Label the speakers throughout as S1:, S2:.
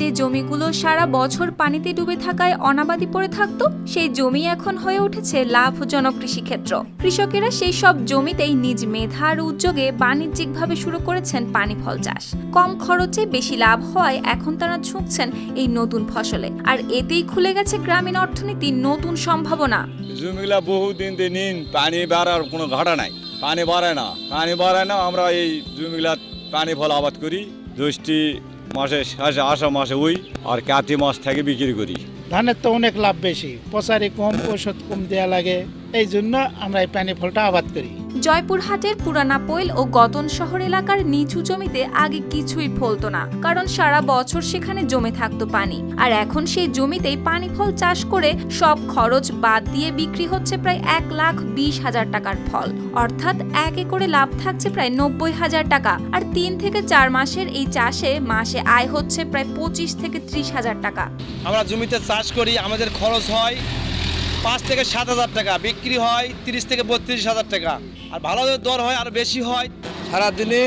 S1: যে জমিগুলো সারা বছর পানিতে ডুবে থাকায় অনাবাদি পড়ে থাকতো, সেই জমি এখন হয়ে উঠেছে লাভজনক কৃষিক্ষেত্র। কৃষকেরা সেই সব জমিতেই নিজ মেধা আর উদ্যোগে বাণিজ্যিকভাবে শুরু করেছেন পানি ফল চাষ। কম খরচে বেশি লাভ হওয়ায় এখন তারা ঝুঁকছেন এই নতুন ফসলে। আর এতেই খুলে গেছে গ্রামীণ অর্থনীতির নতুন সম্ভাবনা।
S2: জমিগুলা বহুদিন দিয়ে নিন পানি বাড়ার কোনো ঘাটা নাই। পানি বাড়ায় না, পানি বাড়ায় না, আমরা এই জমিগুলা পানি ফল আবাদ করি। জ্যৈষ্ঠী মাসে শেষে আসা মাসে ওই আর কাতি মাস থেকে বিক্রি করি।
S3: ধানের তো অনেক লাভ বেশি। পচারি কম ওষুধ কম দেওয়া লাগে। এই জন্য আমরা এই পানি ফলটা আবাদ করি।
S1: জয়পুরহাটের পুরানা পৈল ও গতন শহর এলাকার নিচু জমিতে আগে কিছুই ফলতো না, কারণ সারা বছর সেখানে জমে থাকতো পানি। আর এখন সেই জমিতেই পানি ফল চাষ করে সব খরচ বাদ দিয়ে বিক্রি হচ্ছে প্রায় এক লাখ বিশ হাজার টাকার ফল। অর্থাৎ এক একরে লাভ থাকছে প্রায় নব্বই হাজার টাকা। আর তিন থেকে চার মাসের এই চাষে মাসে আয় হচ্ছে প্রায় পঁচিশ থেকে ত্রিশ হাজার টাকা।
S4: আমরা জমিতে চাষ করি, আমাদের খরচ হয়। পাঁচ থেকে সাত হাজার টাকা, বিক্রি হয় তিরিশ থেকে বত্রিশ হাজার টাকা। আর ভালো দর হয়, আর বেশি হয় সারাদিনে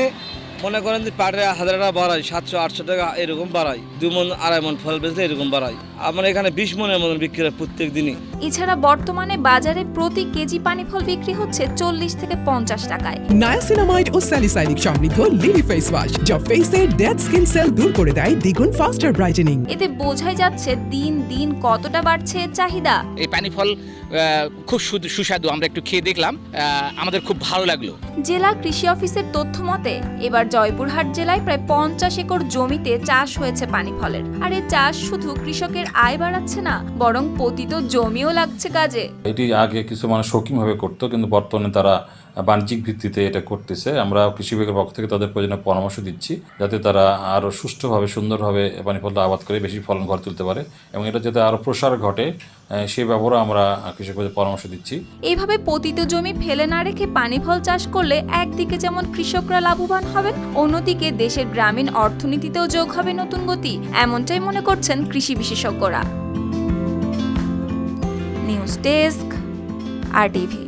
S4: মনে করেন যে পাটে হাজার টাকা বাড়াই সাতশো আটশো টাকা এরকম বাড়াই। দু মন আড়াই মন ফল বেচলে এরকম বাড়াই। আমার এখানে বিশ মনের মতন বিক্রি হয় প্রত্যেক দিনই।
S1: এছাড়া বর্তমানে বাজারে প্রতি কেজি পানি ফল বিক্রি হচ্ছে চল্লিশ থেকে পঞ্চাশ টাকায়।
S5: নায়াসিনামাইড ও স্যালিসাইনিক সমৃদ্ধ লিলি ফেস ওয়াশ যা ফেসের ডেড স্কিন সেল দূর করে দেয় দ্বিগুণ ফাস্টার ব্রাইটেনিং
S1: এতে বোঝাই যাচ্ছে দিন দিন কতটা বাড়ছে এর চাহিদা।
S6: এই পানি ফল খুব সুস্বাদু আমরা একটু খেয়ে দেখলাম আমাদের খুব ভালো লাগল।
S1: জেলা কৃষি অফিসের তথ্য মতে এবার জয়পুরহাট জেলায় প্রায় পঞ্চাশ একর জমিতে চাষ হয়েছে পানি ফলের আর এই চাষ শুধু কৃষকের আয় বাড়াচ্ছে না, বরং পতিত জমিও লাগছে কাজে।
S7: এটি আগে কিছু মানুষ শৌখিনভাবে করতো, কিন্তু বর্তমানে তারা বাণিজ্যিক ভিত্তিতে এটা করতেছে। আমরা কৃষি বিভাগের পক্ষ থেকে তাদের প্রয়োজনীয় পরামর্শ দিচ্ছি যাতে তারা আরও সুষ্ঠুভাবে, সুন্দরভাবে পানি ফলটা আবাদ করে বেশি ফলন ঘর তুলতে পারে এবং এটা যাতে আরও প্রসার ঘটে সেই ব্যাপারেও আমরা কৃষকদের পরামর্শ দিচ্ছি।
S1: এইভাবে পতিত জমি ফেলে না রেখে পানি ফল চাষ করলে একদিকে যেমন কৃষকরা লাভবান হবেন, অন্যদিকে দেশের গ্রামীণ অর্থনীতিতেও যোগ হবে নতুন গতি। এমনটাই মনে করছেন কৃষি বিশেষজ্ঞরা। News desk, R TV.